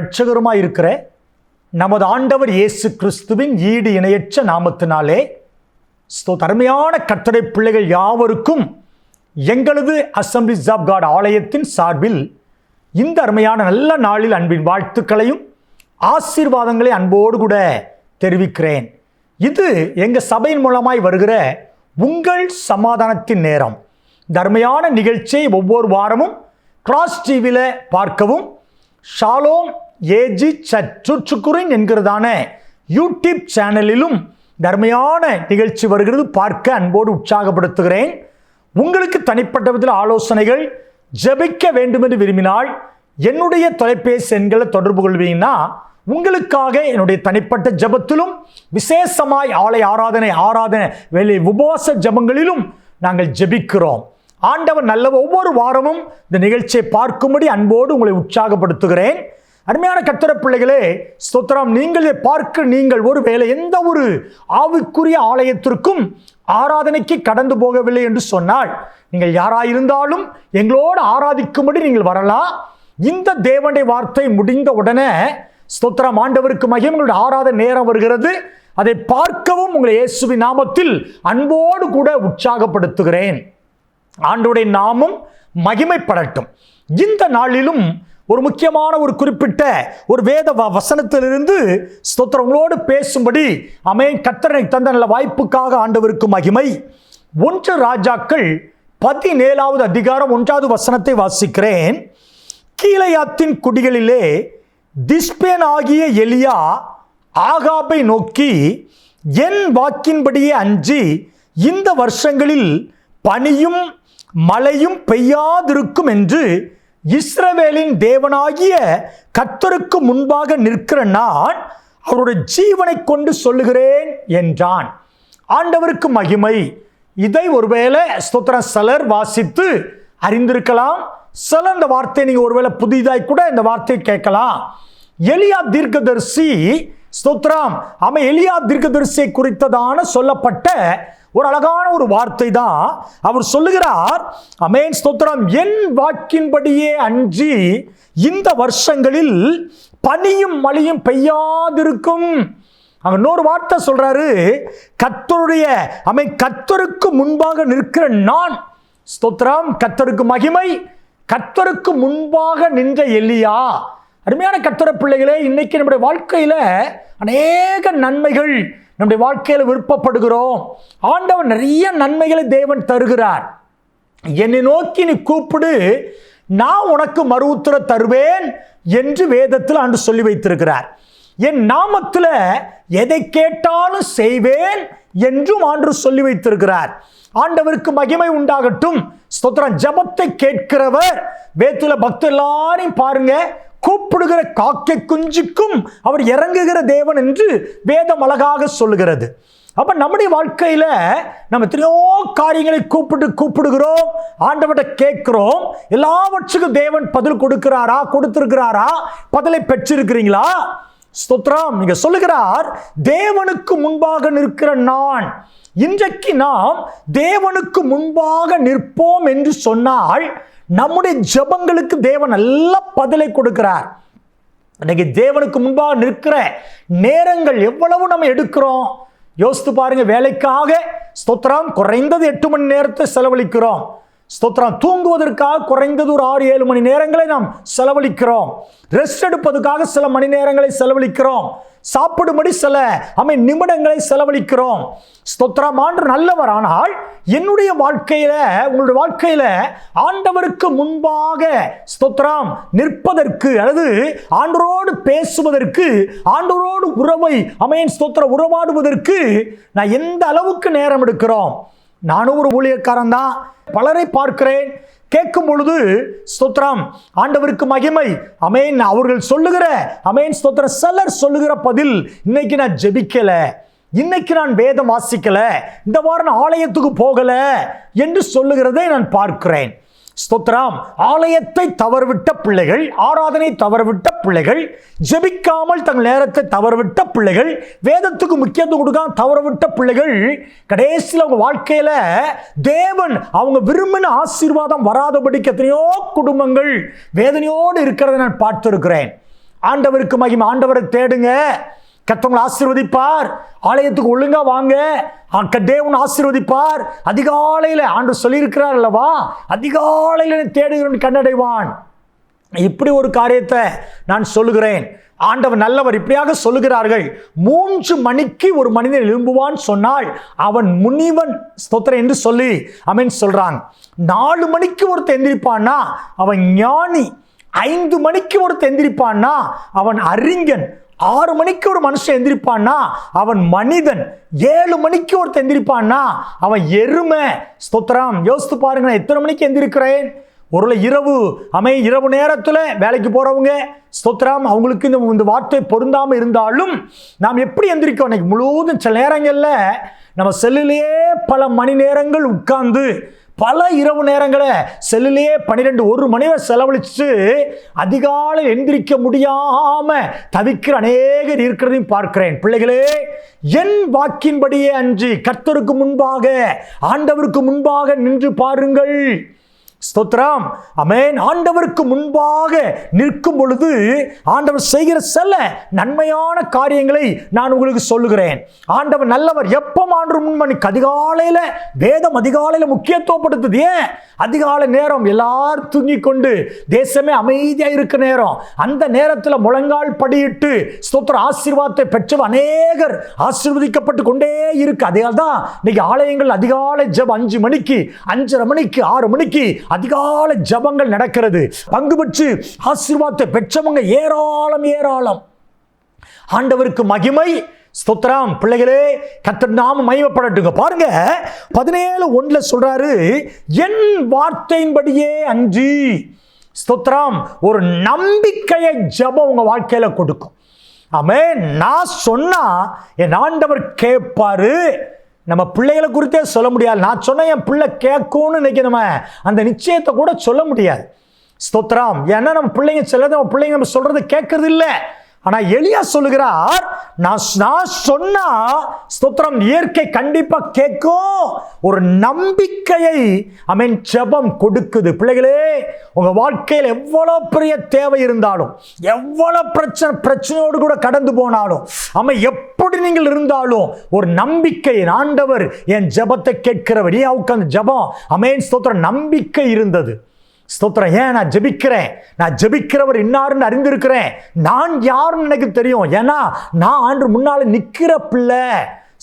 ஆண்டவரும் இரட்சகருமாய் இருக்கிற நமது ஆண்டவர் இயேசு கிறிஸ்துவின் ஈடு இணையற்ற நாமத்தினாலே ஸ்தோ தருமையான கட்டளை பிள்ளைகள் யாவருக்கும் எங்களது அசம்பிளிஸ் ஆஃப் காட் ஆலயத்தின் சார்பில் இந்த அருமையான நல்ல நாளில் அன்பின் வாழ்த்துக்களையும் ஆசீர்வாதங்களை அன்போடு கூட தெரிவிக்கிறேன். இது எங்கள் சபையின் மூலமாய் வருகிற உங்கள் சமாதானத்தின் நேரம். தர்மையான நிகழ்ச்சியை ஒவ்வொரு வாரமும் கிராஸ் டிவியில் பார்க்கவும். ஷாலோம் ஏஜி சற்றுச்சுக்குரின் என்கிறதான யூடியூப் சேனலிலும் தர்மையான நிகழ்ச்சி வருகிறது. பார்க்க அன்போடு உற்சாகப்படுத்துகிறேன். உங்களுக்கு தனிப்பட்ட விதத்தில் ஆலோசனைகள் ஜெபிக்க வேண்டும் என்று விரும்பினால் என்னுடைய தொலைபேசி எண்களை தொடர்பு கொள்வீங்கன்னா உங்களுக்காக என்னுடைய தனிப்பட்ட ஜெபத்திலும் விசேஷமாய் ஆலை ஆராதனை ஆராதனை வேலை உபவாச ஜெபங்களிலும் நாங்கள் ஜெபிக்கிறோம். ஆண்டவர் நல்ல ஒவ்வொரு வாரமும் இந்த நிகழ்ச்சியை பார்க்கும்படி அன்போடு உங்களை உற்சாகப்படுத்துகிறேன். அருமையான கத்திர பிள்ளைகளே ஸ்தோத்திரம். நீங்கள் பார்க்க நீங்கள் ஒரு வேலை எந்த ஒரு ஆவிக்குரிய ஆலயத்திற்கும் ஆராதனைக்கு கடந்து போகவில்லை என்று சொன்னால் நீங்கள் யாராயிருந்தாலும் எங்களோடு ஆராதிக்கும்படி நீங்கள் வரலாம். இந்த தேவனுடைய வார்த்தை முடிந்த உடனே ஸ்தோத்திரம் ஆண்டவருக்கு மகிமை உங்களுடைய ஆராத நேரம் வருகிறது. அதை பார்க்கவும் உங்களை இயேசுவி நாமத்தில் அன்போடு கூட உற்சாகப்படுத்துகிறேன். ஆண்டோடைய நாமம் மகிமைப்படட்டும். இந்த நாளிலும் ஒரு முக்கியமான ஒரு குறிப்பிட்ட ஒரு வேத வ- வசனத்திலிருந்து ஸ்தோத்திரங்களோடு பேசும்படி அமையன் கத்தரனை தந்த நல்ல வாய்ப்புக்காக ஆண்டவருக்கு மகிமை. ஒன்று ராஜாக்கள் பதினேழாவது அதிகாரம் ஒன்றாவது வசனத்தை வாசிக்கிறேன். கீழையாத்தின் குடிகளிலே திஸ்பேன் ஆகிய எலியா ஆகாபை நோக்கி என் வாக்கின்படியே அஞ்சி இந்த வருஷங்களில் பனியும் மழையும் பெய்யாதிருக்கும் என்று இஸ்ரவேலின் தேவனாகிய கத்தருக்கு முன்பாக நிற்கிற நான் அவருடைய ஜீவனை கொண்டு சொல்லுகிறேன் என்றான். ஆண்டவருக்கு மகிமை. இதை ஒருவேளை ஸ்தோத்திரம் சிலர் வாசித்து அறிந்திருக்கலாம். சில இந்த வார்த்தையை நீங்கள் ஒருவேளை புதிதாய் கூட இந்த வார்த்தையை கேட்கலாம். எலியா தீர்க்கதரிசி ஸ்தோத்ராம் அவன் எலியா தீர்க்கதரிசியை குறித்ததான சொல்லப்பட்ட ஒரு அழகான ஒரு வார்த்தை தான் அவர் சொல்லுகிறார். அமேன் ஸ்தோத்திரம். என் வாக்கின்படியே அன்றி இந்த வருஷங்களில் பனியும் மழையும் பெய்யாதிருக்கும். அங்க இன்னொரு வார்த்தை சொல்றாரு கத்தருடைய அமை கத்தருக்கு முன்பாக நிற்கிற நான். ஸ்தோத்திரம் கத்தருக்கு மகிமை கத்தருக்கு முன்பாக நின்ற எலியா. அருமையான கத்துற பிள்ளைகளே இன்னைக்கு நம்முடைய வாழ்க்கையில் அநேக நன்மைகள் நம்முடைய வாழ்க்கையில் விருப்பப்படுகிறோம். ஆண்டவன் நிறைய நன்மைகளை தேவன் தருகிறார். என்னை நோக்கி நீ கூப்பிடு நான் உனக்கு மறு உத்தர தருவேன் என்று வேதத்தில் ஆண்டு சொல்லி வைத்திருக்கிறார். என் நாமத்தில் எதை கேட்டாலும் செய்வேன் என்றும் ஆண்டு சொல்லி வைத்திருக்கிறார். ஆண்டவருக்கு மகிமை உண்டாகட்டும். ஸ்தோத்திரம். ஜபத்தை கேட்கிறவர். வேத்துல பக்தர் எல்லாரையும் பாருங்க. கூப்பிடுகிற காக்கை குஞ்சுக்கும் அவர் இறங்குகிற தேவன் என்று வேதம் அழகாக சொல்லுகிறது. அப்ப நம்முடைய வாழ்க்கையில நம்ம எத்தனையோ காரியங்களை கூப்பிட்டு கூப்பிடுகிறோம் ஆண்டவர்கிட்ட கேட்கிறோம் எல்லாவற்றுக்கும் தேவன் பதில் கொடுக்கிறாரா கொடுத்திருக்கிறாரா பதிலை பெற்றிருக்கிறீங்களா? ஸ்தோத்ராம் நீங்க சொல்லுகிறார் தேவனுக்கு முன்பாக நிற்கிற நான் இன்றைக்கு நாம் தேவனுக்கு முன்பாக நிற்போம் என்று சொன்னால் நம்முடைய ஜெபங்களுக்கு தேவன் நல்ல பதிலை கொடுக்கிறார். இன்னைக்கு தேவனுக்கு முன்பாக நிற்கிற நேரங்கள் எவ்வளவு நம்ம எடுக்கிறோம்? யோசித்து பாருங்க வேலைக்காக ஸ்தோத்திரம் குறைந்தது எட்டு மணி நேரத்தை செலவழிக்கிறோம். ஸ்தோத்திரம் தூங்குவதற்காக குறைந்தது ஒரு ஆறு ஏழு மணி நேரங்களை நாம் செலவழிக்கிறோம். ரெஸ்ட் எடுப்பதற்காக சில மணி நேரங்களை செலவழிக்கிறோம். சாப்பிடும்படி சில அமை நிமிடங்களை செலவழிக்கிறோம். ஸ்தோத்திரம் ஆண்டு நல்லவர் ஆனால் என்னுடைய வாழ்க்கையில உங்களுடைய வாழ்க்கையில ஆண்டவருக்கு முன்பாக ஸ்தோத்திரம் நிற்பதற்கு அல்லது ஆண்டரோடு பேசுவதற்கு ஆண்டரோடு உறவை அமையன் ஸ்தோத்திரம் உறவாடுவதற்கு நான் எந்த அளவுக்கு நேரம் எடுக்கிறோம்? நானும் ஒரு ஊழியக்காரன் தான் பலரை பார்க்கிறேன். கேட்கும் பொழுது ஸ்தோத்ரம் ஆண்டவருக்கு மகிமை. அமேன் அவர்கள் சொல்லுகிற அமேன் ஸ்தோத்திரம் சிலர் சொல்லுகிற பதில் இன்னைக்கு நான் ஜெபிக்கல. இன்னைக்கு நான் வேதம் வாசிக்கல. இந்த வாரம் நான் ஆலயத்துக்கு போகல என்று சொல்லுகிறதை நான் பார்க்கிறேன். ஸ்தோத்ராம் ஆலயத்தை தவறுவிட்ட பிள்ளைகள் ஆராதனை தவறவிட்ட பிள்ளைகள் ஜெபிக்காமல் தங்கள் நேரத்தை தவறவிட்ட பிள்ளைகள் வேதத்துக்கு முக்கியத்துவம் கொடுக்காம தவறவிட்ட பிள்ளைகள் கடைசியில் அவங்க வாழ்க்கையில் தேவன் அவங்க விரும்பின ஆசீர்வாதம் வராதபடிக்கு எத்தனையோ குடும்பங்கள் வேதனையோடு இருக்கிறதை நான் பார்த்திருக்கிறேன். ஆண்டவருக்கு மகிமை. ஆண்டவரை தேடுங்க. கத்தவங்களை ஆசீர்வதிப்பார். ஆலயத்துக்கு ஒழுங்கா வாங்க. தேவன் ஆசீர்வதிப்பார். அதிகாலையில் ஆண்டு சொல்லியிருக்கிறார் அல்லவா? அதிகாலையில் தேடுகிறவன் கண்டடைவான் இப்படி ஒரு காரியத்தை நான் சொல்லுகிறேன். ஆண்டவர் நல்லவர் இப்படியாக சொல்லுகிறார்கள். மூன்று மணிக்கு ஒரு மனிதன் எழும்புவான் சொன்னால் அவன் முனிவன் ஸ்தோத்திரம் என்று சொல்லி அமீன் சொல்கிறான் நாலு மணிக்கு ஒருத்தன் எந்திரிப்பான்னா அவன் ஞானி. ஐந்து மணிக்கு ஒருத்தன் எந்திரிப்பான்னா அவன் அறிஞன். ஆறு மணிக்கு ஒரு மனுஷன் எந்திரிப்பான்னா அவன் மனிதன். ஏழு மணிக்கு ஒருத்தன் எந்திரிப்பான்னா அவன் எருமை. ஸ்தோத்திரம். யோசித்து பாருங்க நான் எத்தனை மணிக்கு எந்திருக்கிறேன்? ஒரு இரவு அமை இரவு நேரத்தில் வேலைக்கு போகிறவங்க ஸ்தோத்திரம் அவங்களுக்கு இந்த இந்த வார்த்தை பொருந்தாமல் இருந்தாலும் நாம் எப்படி எந்திரிக்கோம் இன்னைக்கு முழுவதும் சில நேரங்களில் நம்ம செல்லுலேயே பல மணி நேரங்கள் உட்கார்ந்து பல இரவு நேரங்களை செல்லுலேயே பன்னிரெண்டு ஒரு மணி வரை அதிகாலை எந்திரிக்க முடியாமல் தவிக்கிற அநேகர் இருக்கிறதையும் பார்க்கிறேன். பிள்ளைகளே என் வாக்கின்படியே அன்றி கர்த்தருக்கு முன்பாக ஆண்டவருக்கு முன்பாக நின்று பாருங்கள். ஸ்தோத்திரம். அமேன் ஆண்டவருக்கு முன்பாக நிற்கும் பொழுது ஆண்டவர் செய்கிற சில நன்மையான காரியங்களை நான் உங்களுக்கு சொல்லுகிறேன். ஆண்டவர் நல்லவர் எப்போ ஆண்டு முன்மணிக்கு அதிகாலையில் வேதம் அதிகாலையில் முக்கியத்துவப்படுத்துது. ஏன்? அதிகாலை நேரம் எல்லாரும் தூங்கி கொண்டு தேசமே அமைதியாக இருக்க நேரம். அந்த நேரத்தில் முழங்கால் படியிட்டு ஸ்தோத்திர ஆசீர்வாதத்தை பெற்றவர் அநேகர் ஆசீர்வதிக்கப்பட்டு கொண்டே இருக்கு. அதே தான் இன்னைக்கு ஆலயங்கள் அதிகாலை ஜெபம் அஞ்சு மணிக்கு அஞ்சரை மணிக்கு ஆறு மணிக்கு அதிகால ஜபங்கள் நடக்கிறது. பங்கு பெற்று ஆசீர்வாதத்தை பெற்றவங்க ஏராளம் ஏராளம். ஆண்டவருக்கு மகிமை. ஸ்தோத்திரம். பிள்ளைகளே கத்தர் நாம மகிமைப்படட்டுங்க. பாருங்க பதினேழு ஒன்றில் சொல்றாரு என் வார்த்தையின்படியே அன்றி. ஸ்தோத்திரம். ஒரு நம்பிக்கையை ஜபம் உங்க வாழ்க்கையில கொடுக்கும். ஆமே நான் சொன்னா என் ஆண்டவர் கேட்பாரு. நம்ம பிள்ளைகளை குறித்தே சொல்ல முடியாது. நான் சொன்ன என் பிள்ளை கேட்கும்னு இன்னைக்கு நம்ம அந்த நிச்சயத்தை கூட சொல்ல முடியாது. ஸ்தோத்ராம் ஏன்னா நம்ம பிள்ளைங்க சிலது நம்ம பிள்ளைங்க நம்ம சொல்கிறது கேட்கறது இல்லை ஆனால் எளியா சொல்லுகிறார் நான் நான் சொன்னா ஸ்தோத்திரம் இயற்கை கண்டிப்பாக கேட்கும். ஒரு நம்பிக்கையை அமீன் ஜெபம் கொடுக்குது. பிள்ளைகளே உங்கள் வாழ்க்கையில் எவ்வளோ பெரிய தேவை இருந்தாலும் எவ்வளோ பிரச்சனை பிரச்சனையோடு கூட கடந்து போனாலும் ஆமாம் எப்படி நீங்கள் இருந்தாலும் ஒரு நம்பிக்கை ஆண்டவர் என் ஜெபத்தை கேட்கிறவர். ஏன் உட்காந்து ஜெபம். அமேன் ஸ்தோத்திரம் நம்பிக்கை இருந்தது. ஸ்தோத்திரம். ஏன் நான் ஜெபிக்கிறேன்? நான் ஜெபிக்கிறவர் இன்னாருன்னு அறிந்திருக்கிறேன். நான் யாருன்னு எனக்கு தெரியும். ஏன்னா நான் ஆண்டு முன்னால் நிற்கிற பிள்ளை.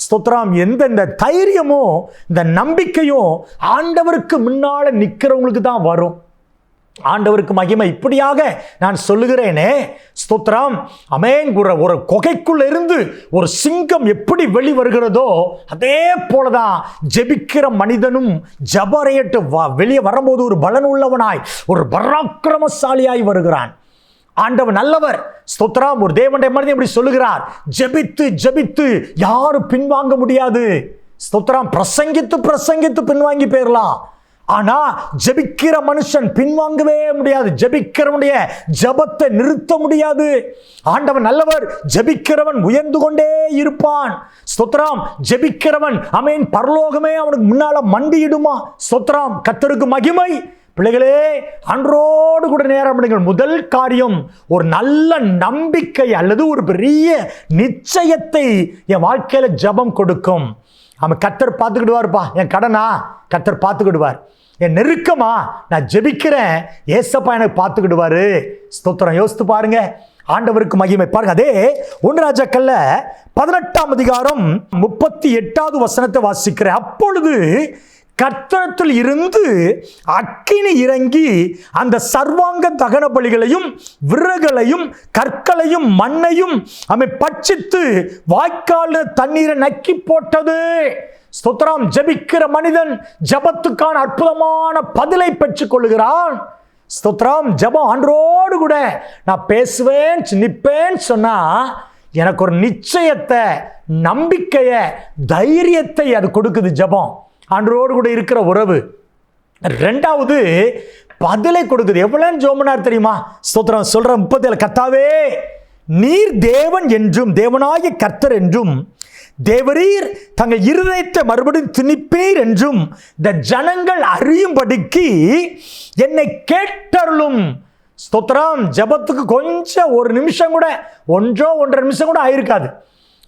ஸ்தோத்ராம் எந்த இந்த தைரியமும் இந்த நம்பிக்கையும் ஆண்டவருக்கு முன்னால் நிற்கிறவங்களுக்கு தான் வரும். ஆண்டவருக்கு மகிமை. இப்படியாக நான் சொல்லுகிறேனே ஸ்தோத்திரம். அமேன் ஒரு கொகைக்குள்ள இருந்து ஒரு சிங்கம் எப்படி வெளி வருகிறதோ அதே போலதான் ஜெபிக்கிற மனிதனும் ஜபரையிட்டு வெளியே வரும்போது ஒரு பலன் உள்ளவனாய் ஒரு பராக்கிரமசாலியாய் வருகிறான். ஆண்டவர் நல்லவர். ஸ்தோத்ராம் ஒரு தேவனுடைய மனிதன் இப்படி சொல்லுகிறார். ஜெபித்து ஜெபித்து யாரும் பின்வாங்க முடியாது. ஸ்தோத்ராம் பிரசங்கித்து பிரசங்கித்து பின்வாங்கி போயிடலாம் ஆனா ஜெபிக்கிற மனுஷன் பின்வாங்கவே முடியாது. ஜெபிக்கிறவனுடைய ஜபத்தை நிறுத்த முடியாது. ஆண்டவன் நல்லவர் ஜெபிக்கிறவன் உயர்ந்து கொண்டே இருப்பான். ஸ்தோத்திரம் ஜெபிக்கிறவன் அமேன் பரலோகமே அவனுக்கு முன்னால மண்டியிடுமா? ஸ்தோத்திரம் கத்தருக்கு மகிமை. பிள்ளைகளே அன்றோடு கூட நேரம் நீங்கள் முதல் காரியம் ஒரு நல்ல நம்பிக்கை அல்லது ஒரு பெரிய நிச்சயத்தை என் வாழ்க்கையில ஜபம் கொடுக்கும். அவன் கத்தர் பார்த்துக்கிடுவார்ப்பா. என் கடனா? கத்தர் பார்த்துக்கிடுவார். என் நெருக்கமா நான் ஜெபிக்கிறேன். ஏசப்பா எனக்கு பார்த்துக்கிடுவாரு. ஸ்தோத்திரம் யோசித்து பாருங்க. ஆண்டவருக்கு மகிமை. பாருங்க அதே ஒன்று ராஜாக்கல்ல பதினெட்டாம் அதிகாரம் முப்பத்தி எட்டாவது வசனத்தை வாசிக்கிறேன். அப்பொழுது கர்த்தனத்தில் இருந்து அக்கினி இறங்கி அந்த சர்வாங்க தகன பலிகளையும் விறகுகளையும் கற்களையும் மண்ணையும் அமை பட்சித்து வாய்க்கால தண்ணீரை நக்கி போட்டது. ஸ்தோத்திரம். ஜபிக்கிற மனிதன் ஜபத்துக்கான அற்புதமான பதிலை பெற்றுக் கொள்கிறான் ஸ்தோத்திரம். ஜபம் அன்றோடு கூட நான் பேசுவேன் நிற்பேன் சொன்னா எனக்கு ஒரு நிச்சயத்தை நம்பிக்கையை தைரியத்தை அது கொடுக்குது ஜபம். அன்றோடு கூட இருக்கிற உறவு. ரெண்டாவது பதிலை கொடுக்குது. எவ்வளவு ஜோமனார் தெரியுமா? ஸ்தோத்திரம் சொல்ற முப்பத்தேழு கத்தாவே நீர் தேவன் என்றும் தேவனாய கர்த்தர் என்றும் தேவரீர் தங்கள் இருதயத்தை மறுபடியும் திணிப்பீர் என்றும் இந்த ஜனங்கள் அறியும்படிக்கு என்னை கேட்டருளும். ஸ்தோத்திரம். ஜெபத்துக்கு கொஞ்சம் ஒரு நிமிஷம் கூட ஒன்றோ ஒன்றரை நிமிஷம் கூட ஆயிருக்காது.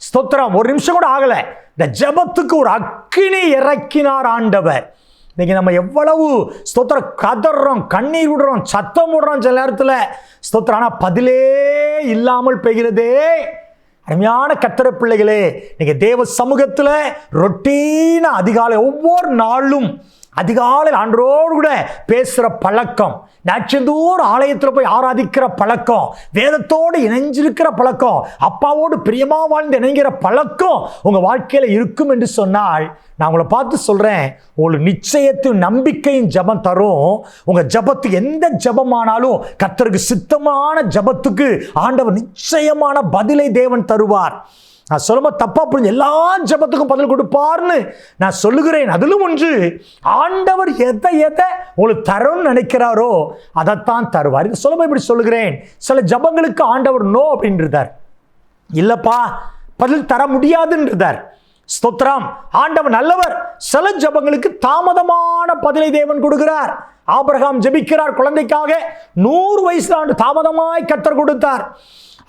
ஸ்தோத்திரம். ஒரு நிமிஷம் கூட ஆகலை. இந்த ஜெபத்துக்கு ஒரு அக்கினி இறக்கினார் ஆண்டவர். இன்னைக்கு நம்ம எவ்வளவு ஸ்தோத்திரம் கதறோம் கண்ணீர் விடுறோம் சத்தம் விடுறோம் சில நேரத்தில். ஸ்தோத்திரம் ஆனால் பதிலே இல்லாமல் பெய்கிறதே அருமையான கத்திர பிள்ளைகளே நீங்கள் தேவ சமூகத்தில் ரொட்டீனாக அதிகாலை ஒவ்வொரு நாளும் அதிகாலையில் ஆண்டரோடு கூட பேசுகிற பழக்கம் நாட்சந்தோறும் ஆலயத்தில் போய் ஆராதிக்கிற பழக்கம் வேதத்தோடு இணைஞ்சிருக்கிற பழக்கம் அப்பாவோடு பிரியமாக வாழ்ந்து இணைங்கிற பழக்கம் உங்கள் வாழ்க்கையில் இருக்கும் என்று சொன்னால் நான் உங்களை பார்த்து சொல்கிறேன் உங்களுக்கு நிச்சயத்தையும் நம்பிக்கையும் ஜபம் தரும். உங்கள் ஜபத்துக்கு எந்த ஜபமானாலும் கத்தருக்கு சித்தமான ஜபத்துக்கு ஆண்டவர் நிச்சயமான பதிலை தேவன் தருவார். நான் சொல்லும்போது தப்பாக புரிஞ்சு எல்லா ஜபத்துக்கும் பதில் கொடுப்பார்னு நான் சொல்லுகிறேன். அதிலும் ஒன்று ஆண்டவர் எதை எதை உங்களுக்கு தரும்னு நினைக்கிறாரோ அதைத்தான் தருவார். இது சொல்லும்போது இப்படி சொல்லுகிறேன். சில ஜபங்களுக்கு ஆண்டவர் நோ அப்படின்றார் இல்லைப்பா பதில் தர முடியாதுன்றார் ஸ்தோத்ராம் ஆண்டவன் நல்லவர். சில ஜபங்களுக்கு தாமதமான பதிலை தேவன் கொடுக்கிறார். ஆபிரகாம் ஜெபிக்கிறார் குழந்தைக்காக. நூறு வயசுல ஆண்டு தாமதமாய் கத்தர் கொடுத்தார்.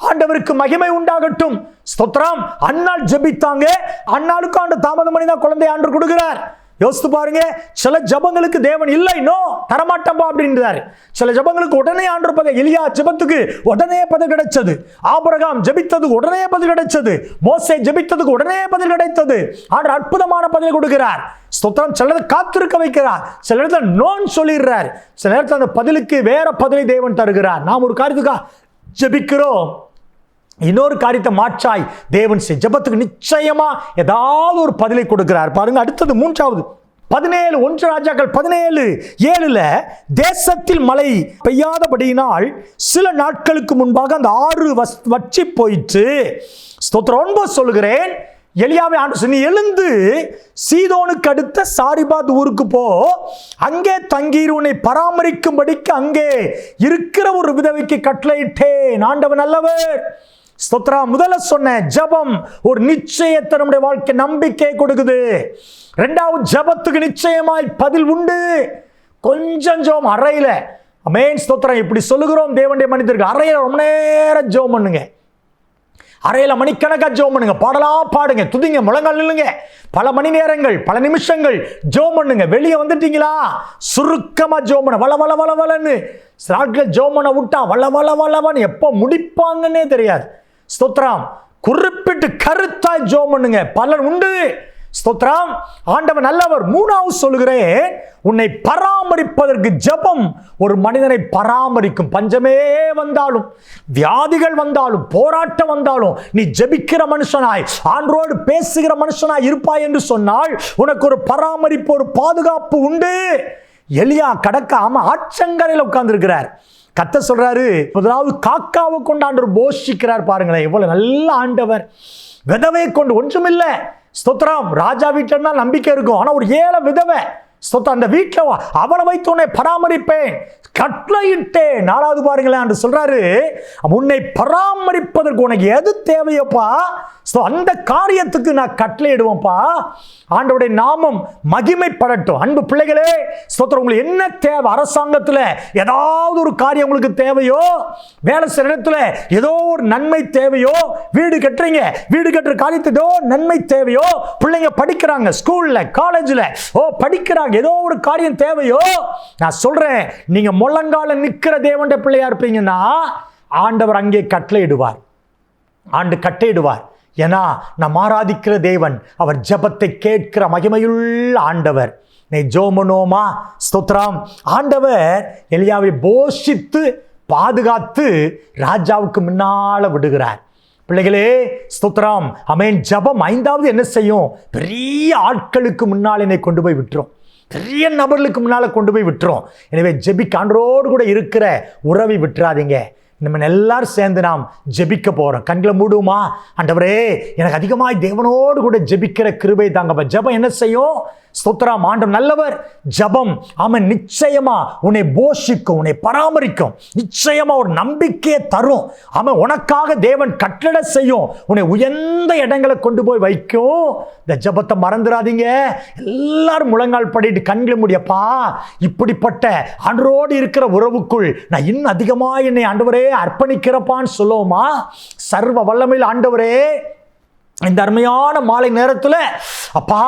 ஆண்டவருக்கு மகிமை உண்டாகட்டும். ஸ்தோத்ரம் அன்னால் ஜெபித்தாங்க. அண்ணாளுக்கு ஆண்டு தாமதம் பண்ணி தான் குழந்தை ஆண்டு கொடுக்கிறார். யோசித்து பாருங்க. சில ஜபங்களுக்கு தேவன் இல்லை. நோ தரமாட்டம்பா அப்படின்றாரு. சில ஜபங்களுக்கு உடனே ஆண்டு பதவி எலியா ஜபத்துக்கு உடனே பதில் கிடைச்சது. ஆபரகாம் ஜபித்தது உடனே பதில் கிடைச்சது. மோசே ஜபித்ததுக்கு உடனே பதில் கிடைத்தது. ஆண்டு அற்புதமான பதில் கொடுக்கிறார். ஸ்தோத்திரம். சிலதை காத்திருக்க வைக்கிறார். சில இடத்துல நோன் சொல்லிடுறார். சில நேரத்தில் அந்த பதிலுக்கு வேற பதிலை தேவன் தருகிறார். நாம் ஒரு காரியத்துக்கா ஜெபிக்கிறோம். இன்னொரு காரியத்தை மாற்றாய். தேவன் செய். ஜபத்துக்கு நிச்சயமா ஏதாவது ஒரு பதிலை கொடுக்கிறார். பாருங்க அடுத்தது மூன்றாவது. பதினேழு ஒன்று ராஜாக்கள் பதினேழு. ஏழுல தேசத்தில் மழை பெய்யாதபடியினால் சில நாட்களுக்கு முன்பாக அந்த ஆறு வஸ் வற்றி போயிற்று. ஸ்தோத்திரம். ஒன்பது சொல்லுகிறேன். எளியாவே ஆண்டு சொன்னி எழுந்து சீதோனுக்கு அடுத்த சாரிபாத் ஊருக்கு போ. அங்கே தங்கீர் உன்னை பராமரிக்கும்படிக்கு அங்கே இருக்கிற ஒரு விதவைக்கு கட்டளையிட்டேன். ஆண்டவன் நல்லவர். ஸ்தோத்ரா முதல்ல சொன்ன ஜபம் ஒரு நிச்சயத்தை நம்முடைய வாழ்க்கை நம்பிக்கை கொடுக்குது. ரெண்டாவது ஜபத்துக்கு நிச்சயமாய் பதில் உண்டு. கொஞ்சம் ஜோம் அறையில. மெயின் ஸ்தோத்திரம். இப்படி சொல்லுகிறோம் தேவனுடைய மனிதருக்கு அறையில் ரொம்ப நேரம் ஜோம் பண்ணுங்க. அறையில் மணிக்கணக்காக ஜோம் பண்ணுங்க. பாடலா பாடுங்க. துதிங்க முழங்கால் நில்லுங்க. பல மணி நேரங்கள் பல நிமிஷங்கள் ஜோம் பண்ணுங்க. வெளியே வந்துட்டீங்களா? சுருக்கமாக ஜோம் பண்ண. வள வள வள வளன்னு. சில ஆட்கள் ஜோம் பண்ண விட்டா வள வள வளவன்னு எப்போ முடிப்பாங்கன்னே தெரியாது. ஸ்தோத்ராம் குறிப்பிட்டு கருத்தாய் ஜோம் பண்ணுங்க. பலன் உண்டு. ஸ்தோத்ராம் ஆண்டவன் நல்லவர். மூணாவது சொல்லுகிறேன். உன்னை பராமரிப்பதற்கு ஜபம் ஒரு மனிதனை பராமரிக்கும். பஞ்சமே வந்தாலும் வியாதிகள் வந்தாலும் போராட்டம் வந்தாலும் நீ ஜெபிக்கிற மனுஷனாய் ஆண்டோடு பேசுகிற மனுஷனாய் இருப்பாய் என்று சொன்னால் உனக்கு ஒரு பராமரிப்பு ஒரு பாதுகாப்பு உண்டு. எலியா கடக்காம ஆச்சங்கரையில் உட்கார்ந்துருக்கிறார். கத்த சொல்கிறாரு முதலாவது காக்காவை கொண்டு ஆண்டவர் போஷிக்கிறார் பாருங்களேன். எவ்வளவு நல்ல ஆண்டவர். விதவை கொண்டு ஒன்றும் இல்லை ஸ்தோத்திரம். ராஜா வீட்டில் நம்பிக்கை இருக்கும். ஆனால் ஒரு ஏழை விதவை. ஸ்தோத்திரம் அந்த வீட்டில் அவளை வைத்து உன்னை பராமரிப்பேன். கட்டளையிட்டேன் நாலாவது பாருங்களேன் என்று சொல்றாரு. உன்னை பராமரிப்பதற்கு உனக்கு எது தேவையோப்பா? ஸோ அந்த காரியத்துக்கு நான் கட்டளையிடுவேன்ப்பா ஆண்டவுடைய நாமம் மகிமைப்படட்டும். அன்பு பிள்ளைகளே ஸ்தோத்திரம். உங்களுக்கு என்ன தேவை? அரசாங்கத்தில் ஏதாவது ஒரு காரியம் உங்களுக்கு தேவையோ வேலை செய்கிற இடத்துல ஏதோ ஒரு நன்மை தேவையோ வீடு கட்டுறீங்க வீடு கட்டுற காரியத்து ஏதோ நன்மை தேவையோ பிள்ளைங்க படிக்கிறாங்க ஸ்கூலில் காலேஜில் ஓ படிக்கிறாங்க. ஏதோ ஒரு காரியம் தேவையோ நான் சொல்கிறேன் நீங்கள் முழங்கால நிற்கிற தேவண்ட பிள்ளையாக இருப்பீங்கன்னா ஆண்டவர் அங்கே கட்டளையிடுவார் ஆண்டு கட்டையிடுவார் ஏன்னா நான் ஆராதிக்கிற தேவன் அவர் ஜபத்தை கேட்கிற மகிமையுள்ள ஆண்டவர். நீ ஜோமனோமா ஸ்தோத்ராம் ஆண்டவர் எலியாவை போஷித்து பாதுகாத்து ராஜாவுக்கு முன்னால விடுகிறார். பிள்ளைகளே ஸ்தோத்ராம் அமேன் ஜபம் ஐந்தாவது என்ன செய்யும்? பெரிய ஆட்களுக்கு முன்னால் என்னை கொண்டு போய் விட்டுரும். பெரிய நபர்களுக்கு முன்னால் கொண்டு போய் விட்டுரும். எனவே ஜெபி ஆண்டரோடு கூட இருக்கிற உறவை விட்டுறாதீங்க. நம்ம எல்லாரும் சேர்ந்து நாம் ஜெபிக்க போகிறோம் கண்களை மூடுமா? ஆண்டவரே எனக்கு அதிகமாய் தேவனோடு கூட ஜெபிக்கிற கிருபை தாங்கப்பா. ஜெபம் என்ன செய்யும்? ஸ்தோத்ராம் ஆண்டவர் நல்லவர். ஜெபம் அவன் நிச்சயமா உன்னை போஷிக்கும் உன்னை பராமரிக்கும். நிச்சயமா ஒரு நம்பிக்கையை தரும். அவன் உனக்காக தேவன் கட்டளை செய்யும். உன்னை உயர்ந்த இடங்களை கொண்டு போய் வைக்கும். இந்த ஜெபத்தை மறந்துடாதீங்க. எல்லாரும் முழங்கால் படிட்டு கண்களை முடியப்பா. இப்படிப்பட்ட ஆண்டரோடு இருக்கிற உறவுக்குள் நான் இன்னும் அதிகமாக என்னை ஆண்டவரே அர்ப்பணிக்கிறப்பான்னு சொல்லுவோமா? சர்வ வல்லமையில் ஆண்டவரே இந்த அருமையான மாலை நேரத்தில் அப்பா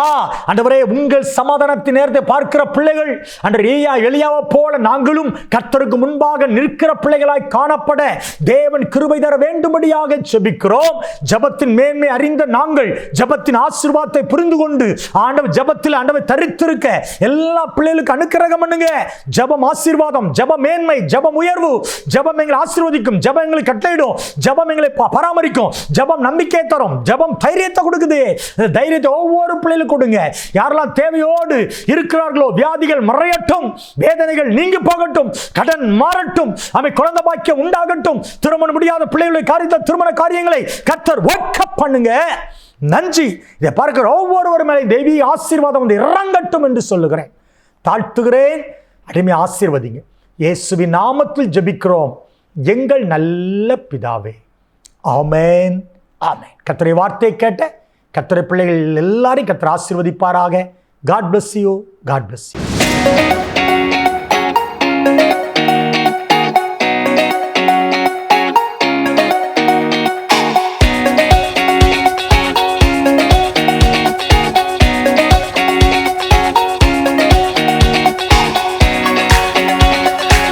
ஆண்டவரே உங்கள் சமாதானத்தின் நேரத்தை பார்க்கிற பிள்ளைகள் அன்று ஏயா எளியாவை போல நாங்களும் கர்த்தருக்கு முன்பாக நிற்கிற பிள்ளைகளாய் காணப்பட தேவன் கிருபை தர வேண்டும்படியாக ஜெபிக்கிறோம். ஜெபத்தின் மேன்மை அறிந்த நாங்கள் ஜெபத்தின் ஆசீர்வாதத்தை புரிந்து கொண்டு ஆண்டவர் ஜெபத்தில் ஆண்டவர் தரித்திருக்க எல்லா பிள்ளைகளுக்கு அனுக்கிரகம் பண்ணுங்க. ஜெபம் ஆசீர்வாதம் ஜப மேன்மை ஜெபம் உயர்வு ஜெபம் எங்களை ஆசீர்வதிக்கும் ஜெபம் எங்களை கட்டளையிடும் ஜெபம் எங்களை ப- பராமரிக்கும் ஜெபம் நம்பிக்கை தரும் ஜெபம் தைரியத்தை கொடுக்குது. இந்த தைரியத்தை ஒவ்வொரு பிள்ளைகளுக்கு கொடுங்க. யாரெல்லாம் தேவையோடு இருக்கிறார்களோ வியாதிகள் மறையட்டும் வேதனைகள் நீங்கி போகட்டும் கடன் மாறட்டும் அவை குழந்தை பாக்கியம் உண்டாகட்டும் திருமணம் முடியாத பிள்ளைகளுடைய காரியத்தை திருமண காரியங்களை கத்தர் ஒர்க் பண்ணுங்க. நன்றி. இதை பார்க்கிற ஒவ்வொருவர் மேலே தெய்வீ ஆசீர்வாதம் வந்து இறங்கட்டும் என்று சொல்லுகிறேன். தாழ்த்துகிறேன். அடிமை ஆசீர்வதிங்க. இயேசுவின் நாமத்தில் ஜெபிக்கிறோம். எங்கள் நல்ல பிதாவே. ஆமேன். ஆமே கத்தரை வார்த்தை கேட்ட கத்தரை பிள்ளைகள் எல்லாரையும் கத்தரை ஆசிர்வதிப்பாராக. God bless you God bless you